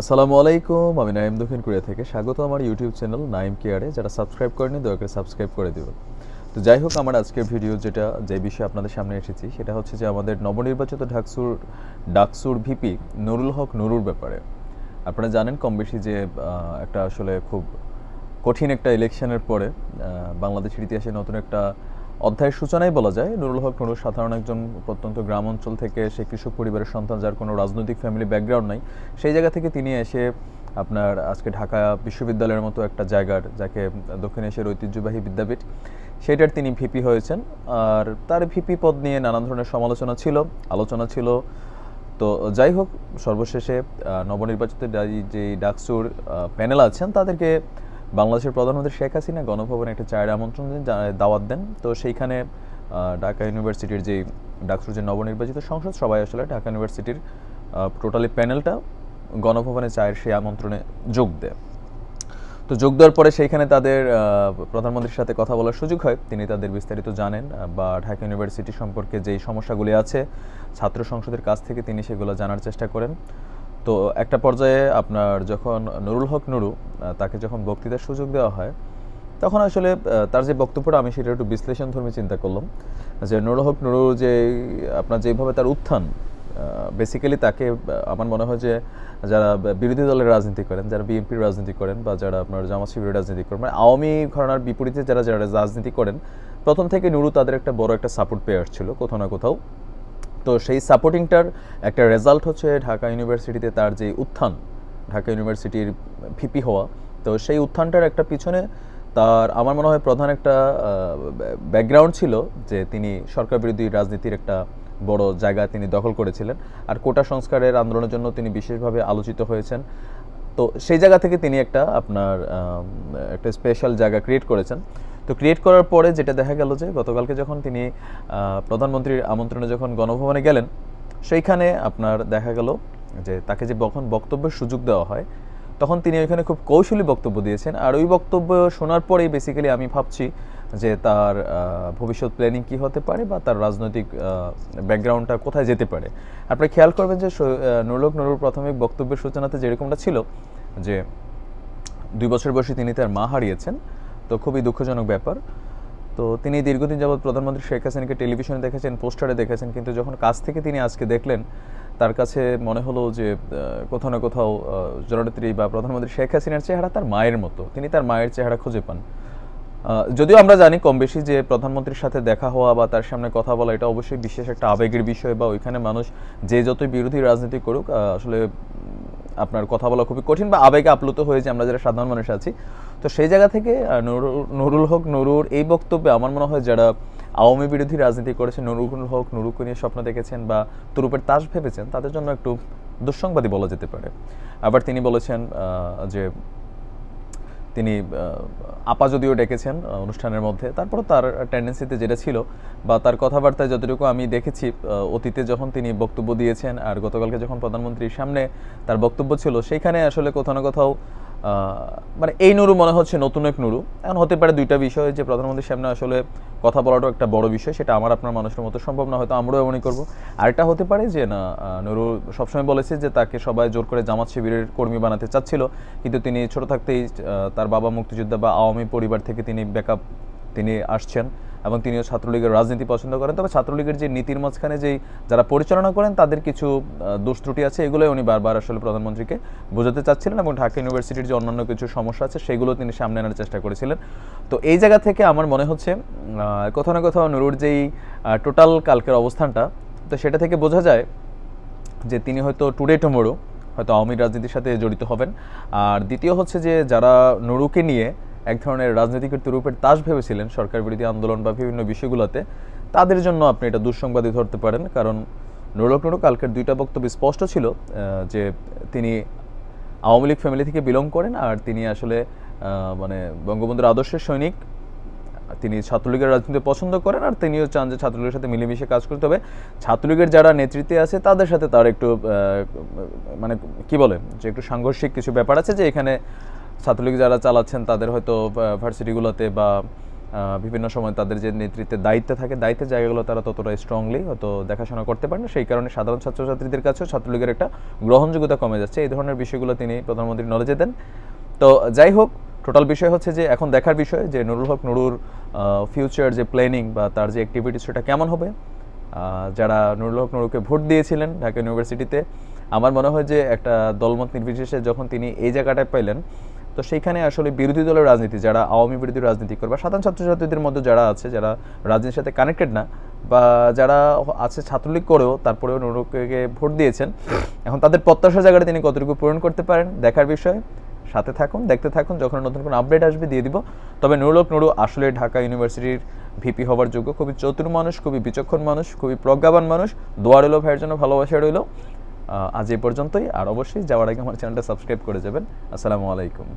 আসসালামু আলাইকুম, আমি নাইম দক্ষিণ কোরিয়া থেকে। স্বাগত আমার ইউটিউব চ্যানেল নাইম কেয়ারে, যারা সাবস্ক্রাইব করেনি দয়া করে সাবস্ক্রাইব করে দেবেন। তো যাই হোক, আমার আজকের ভিডিও যেটা, যে বিষয়ে আপনাদের সামনে এসেছি, সেটা হচ্ছে যে আমাদের নবনির্বাচিত ঢাকসুর, ডাকসুর ভিপি নুরুল হক নুরুর ব্যাপারে। আপনারা জানেন কম বেশি যে একটা আসলে খুব কঠিন একটা ইলেকশনের পরে বাংলাদেশের ইতিহাসে নতুন একটা অধ্যায়ের সূচনাই বলা যায়, নুরুল হক নুরুল সাধারণ একজন প্রত্যন্ত গ্রাম অঞ্চল থেকে সে কৃষক পরিবারের সন্তান যার কোনো রাজনৈতিক ফ্যামিলি ব্যাকগ্রাউন্ড নাই। সেই জায়গা থেকে তিনি এসে আপনার আজকে ঢাকা বিশ্ববিদ্যালয়ের মতো একটা জায়গার, যাকে দক্ষিণ এশিয়ার ঐতিহ্যবাহী বিদ্যাপীঠ, সেটার তিনি ভিপি হয়েছেন। আর তার ভিপি পদ নিয়ে নানান ধরনের সমালোচনা ছিল, আলোচনা ছিল। তো যাই হোক, সর্বশেষে নবনির্বাচিত যে ডাকসুর প্যানেল আছেন, তাদেরকে বাংলাদেশের প্রধানমন্ত্রী শেখ হাসিনা গণভবনে একটা চায়ের আমন্ত্রণ দাওয়াত দেন। তো সেইখানে ঢাকা ইউনিভার্সিটির যে ডাকসুর যে নবনির্বাচিত সংসদ, সবাই আসলে ঢাকা ইউনিভার্সিটির টোটালি প্যানেলটা গণভবনে চায়ের সেই আমন্ত্রণে যোগ দেয়। তো যোগ দেওয়ার পরে সেইখানে তাদের প্রধানমন্ত্রীর সাথে কথা বলার সুযোগ হয়। তিনি তাদের বিস্তারিত জানেন বা ঢাকা ইউনিভার্সিটি সম্পর্কে যেই সমস্যাগুলি আছে, ছাত্র সংসদের কাছ থেকে তিনি সেগুলো জানার চেষ্টা করেন। তো একটা পর্যায়ে আপনার যখন নুরুল হক নুরু তাকে যখন বক্তৃতার সুযোগ দেওয়া হয়, তখন আসলে তার যে বক্তব্যটা আমি সেটা একটু বিশ্লেষণ ধর্মী চিন্তা করলাম, যে নুরুল হক নুরু যে, আপনার যেভাবে তার উত্থান বেসিক্যালি তাকে আমার মনে হয় যে যারা বিরোধী দলের রাজনীতি করেন, যারা বিএনপির রাজনীতি করেন বা যারা আপনার জামাত শিবিরের রাজনীতি করেন মানে আওয়ামী ঘরানার বিপরীতে যারা যারা রাজনীতি করেন, প্রথম থেকে নুরু তাদের একটা বড় একটা সাপোর্ট পেয়ে আসছিল, কোথাও না কোথাও। তো সেই সাপোর্টিংটার একটা রেজাল্ট হচ্ছে ঢাকা ইউনিভার্সিটিতে তার যে উত্থান, ঢাকা ইউনিভার্সিটির ভিপি হওয়া। তো সেই উত্থানটার একটা পিছনে তার আমার মনে হয় প্রধান একটা ব্যাকগ্রাউন্ড ছিল যে তিনি সরকার বিরোধী রাজনীতির একটা বড় জায়গা তিনি দখল করেছিলেন আর কোটা সংস্কারের আন্দোলনের জন্য তিনি বিশেষভাবে আলোচিত হয়েছেন। তো সেই জায়গা থেকে তিনি একটা আপনার একটা স্পেশাল জায়গা ক্রিয়েট করেছেন। তো ক্রিয়েট করার পরে যেটা দেখা গেল যে গতকালকে যখন তিনি প্রধানমন্ত্রীর আমন্ত্রণে যখন গণভবনে গেলেন, সেইখানে আপনার দেখা গেল যে তাকে যে যখন বক্তব্যের সুযোগ দেওয়া হয়, তখন তিনি ওইখানে খুব কৌশলী বক্তব্য দিয়েছেন। আর ওই বক্তব্য শোনার পরেই বেসিক্যালি আমি ভাবছি যে তার ভবিষ্যৎ প্ল্যানিং কি হতে পারে বা তার রাজনৈতিক ব্যাকগ্রাউন্ডটা কোথায় যেতে পারে। আপনি খেয়াল করবেন যে নুরুলক নুরুর প্রাথমিক বক্তব্যের সূচনাতে যেরকমটা ছিল যে দুই বছর বয়সে তিনি তার মা হারিয়েছেন তো খুবই দুঃখজনক ব্যাপার। তো তিনি দীর্ঘদিন যাবৎ প্রধানমন্ত্রী শেখ হাসিনাকে টেলিভিশনে দেখেছেন, পোস্টারে দেখেছেন, কিন্তু যখন কাছ থেকে তিনি আজকে দেখলেন, তার কাছে মনে হলো যে কোথাও না কোথাও জননেত্রী বা প্রধানমন্ত্রী শেখ হাসিনার চেহারা তার মায়ের মতো। তিনি তার মায়ের চেহারা খুঁজে পান। যদিও আমরা জানি কম বেশি যে, প্রধানমন্ত্রীর সাথে দেখা হওয়া বা তার সামনে কথা বলা, এটা অবশ্যই বিশেষ একটা আবেগের বিষয় বা ওইখানে মানুষ যে যতই বিরোধী রাজনীতি করুক আসলে আপনার কথা বলা খুবই কঠিন বা আবেগে আপ্লুত হয়েছে আমরা যারা সাধারণ মানুষ আছি। তো সেই জায়গা থেকে নুরুল- হোক হক নুরুর এই বক্তব্যে আমার মনে হয় যারা আওয়ামী বিরোধী রাজনীতি করেছেন নুরুল হক নুরুকে নিয়ে স্বপ্ন দেখেছেন বা তুরুপের তাস ভেবেছেন, তাদের জন্য একটু দুঃসংবাদী বলা যেতে পারে। আবার তিনি বলেছেন যে তিনি আপা যদিও ডেকেছেন অনুষ্ঠানের মধ্যে। তারপরও তার টেন্ডেন্সিতে যেটা ছিল বা তার কথাবার্তায় যতটুকু আমি দেখেছি অতীতে যখন তিনি বক্তব্য দিয়েছেন আর গতকালকে যখন প্রধানমন্ত্রীর সামনে তার বক্তব্য ছিল, সেইখানে আসলে কোথাও না কোথাও মানে এই নুরু মনে হচ্ছে নতুন এক নুরু। এখন হতে পারে দুইটা বিষয়, যে প্রধানমন্ত্রীর সামনে আসলে কথা বলাটাও একটা বড় বিষয়, সেটা আমার আপনার মানুষের মতো সম্ভব না, হয়তো আমরাও এমনই করব। আরেকটা হতে পারে যে, না নুরু সবসময় বলেছে যে, তাকে সবাই জোর করে জামাত শিবিরের কর্মী বানাতে চাচ্ছিল, কিন্তু তিনি ছোট থাকতেই তার বাবা মুক্তিযোদ্ধা বা আওয়ামী পরিবার থেকে তিনি ব্যাকআপ তিনি আসছেন। এবং তিনিও ছাত্রলীগের রাজনীতি পছন্দ করেন। তবে ছাত্রলীগের যে নীতির মাঝখানে যেই যারা পরিচালনা করেন, তাদের কিছু দোষ ত্রুটি আছে। এগুলোই উনি বারবার আসলে প্রধানমন্ত্রীকে বোঝাতে চাচ্ছিলেন এবং ঢাকা ইউনিভার্সিটির যে অন্যান্য কিছু সমস্যা আছে, সেগুলো তিনি সামনে আনার চেষ্টা করেছিলেন। তো এই জায়গা থেকে আমার মনে হচ্ছে কোথাও না কোথাও নুরুর যেই টোটাল কালকের অবস্থানটা, তো সেটা থেকে বোঝা যায় যে তিনি হয়তো টুডে টুমোরো, হয়তো আওয়ামী রাজনীতির সাথে জড়িত হবেন। আর দ্বিতীয় হচ্ছে যে যারা নুরুকে নিয়ে এক ধরনের রাজনৈতিক তুরুপের তাস ভেবেছিলেন সরকার বিরোধী আন্দোলন বা বিভিন্ন বিষয়গুলোতে। তাদের জন্য আপনি এটা দুঃসংবাদী ধরতে পারেন, কারণ নুরুলক নুরু কালকের দুইটা বক্তব্য স্পষ্ট ছিল যে তিনি আওয়ামী লীগ ফ্যামিলি থেকে বিলং করেন আর তিনি আসলে মানে বঙ্গবন্ধুর আদর্শের সৈনিক। তিনি ছাত্রলীগের রাজনীতি পছন্দ করেন আর তিনিও চান যে ছাত্রলীগের সাথে মিলেমিশে কাজ করতে। হবে ছাত্রলীগের যারা নেতৃত্বে আছে, তাদের সাথে তার একটু মানে কি বলে, যে একটু সাংঘর্ষিক কিছু ব্যাপার আছে যে এখানে ছাত্রলীগ যারা চালাচ্ছেন, তাদের হয়তো ভার্সিটিগুলোতে বা বিভিন্ন সময় তাদের যে নেতৃত্বে দায়িত্বে থাকে, দায়িত্বের জায়গাগুলো তারা ততটা স্ট্রংলি হয়তো দেখাশোনা করতে পারে না। সেই কারণে সাধারণ ছাত্রছাত্রীদের কাছেও ছাত্রলীগের একটা গ্রহণযোগ্যতা কমে যাচ্ছে। এই ধরনের বিষয়গুলো তিনি প্রধানমন্ত্রী নলেজে দেন। তো যাই হোক টোটাল বিষয় হচ্ছে যে, এখন দেখার বিষয় যে, নুরুল হক নুরুর ফিউচার যে প্ল্যানিং বা তার যে অ্যাক্টিভিটি সেটা কেমন হবে? যারা নুরুল হক নুরুকে ভোট দিয়েছিলেন ঢাকা ইউনিভার্সিটিতে আমার মনে হয় যে একটা দলমত নির্বিশেষে যখন তিনি এই জায়গাটায় পাইলেন তো সেইখানে আসলে বিরোধী দলের রাজনীতি, যারা আওয়ামী বিরোধী রাজনীতি করে বা সাধারণ ছাত্রছাত্রীদের মধ্যে যারা আছে, যারা রাজনীতির সাথে কানেক্টেড না বা যারা আছে ছাত্রলীগ করেও তারপরেও নুরুকে ভোট দিয়েছেন, এখন তাদের প্রত্যাশা জায়গাটা তিনি কতটুকু পূরণ করতে পারেন, দেখার বিষয়। সাথে থাকুন, দেখতে থাকুন, যখন নতুন কোনো আপডেট আসবে দিয়ে দিব। তবে নুরুলক নুরু আসলে ঢাকা ইউনিভার্সিটির ভিপি হওয়ার যোগ্য, খুবই চতুর মানুষ, খুবই বিচক্ষণ মানুষ, খুবই প্রজ্ঞাবান মানুষ। দোয়া রইল ভাইয়ের জন্য, ভালোবাসা রইল। আজ এ পর্যন্তই আর অবশ্যই যাওয়ার আগে আমার চ্যানেলটা সাবস্ক্রাইব করে যাবেন। আসসালামু আলাইকুম।